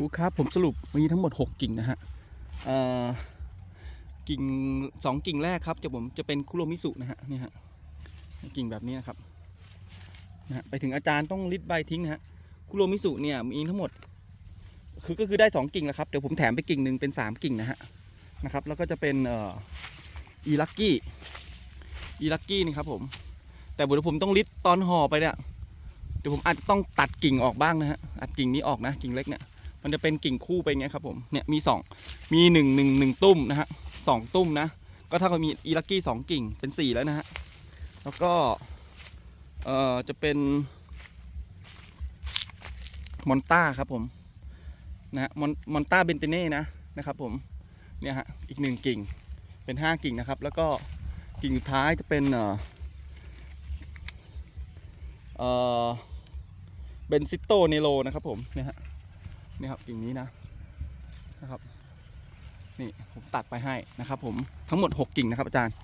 ครูครับผมสรุปมีทั้งหมด 6 กิ่งนะฮะกิ่งสองกิ่งแรกครับจะผมจะเป็นคุโรมิสุนะฮะนี่ฮะกิ่งแบบนี้นะครับนะไปถึงอาจารย์ต้องริดใบทิ้งนะฮะคุโรมิสุเนี่ยมีทั้งหมด คือก็คือได้ 2 กิ่งแล้วครับเดี๋ยวผมแถมไปกิ่งหนึ่งเป็น 3 กิ่งนะฮะนะครับ แล้วก็จะเป็นเอ่อีลักกี้อีลักกี้นี่ครับผม แต่เดี๋ยวผมต้องริดตอนห่อไปเนี่ยเดี๋ยวผมอาจจะต้องตัดกิ่งออกบ้างนะฮะอัดกิ่งนี้ออกนะกิ่งเล็กเนี่ย มันจะเป็นกิ่งคู่ไปอย่างเงี้ยครับผมเนี่ยมีสองมีหนึ่งหนึ่งหนึ่งตุ้มนะฮะสองตุ้มนะ ก็เท่ากับมีอีลักกี้สองกิ่งเป็นสี่แล้วนะฮะแล้วก็เอ่อจะเป็นมอนต้าครับผมนะฮะมอนมอนต้าเบนเตเน่นะนะครับผมเนี่ยฮะอีกหนึ่งกิ่งเป็นห้ากิ่งนะครับ แล้วก็กิ่งสุดท้ายจะเป็นเอ่อเอ่อเบนซิโตเนโรนะครับผมเนี่ยฮะ นี่ครับกิ่งนี้นะนะครับ นี่ผมตัดไปให้นะครับ ผมทั้งหมด 6 กิ่งนะครับอาจารย์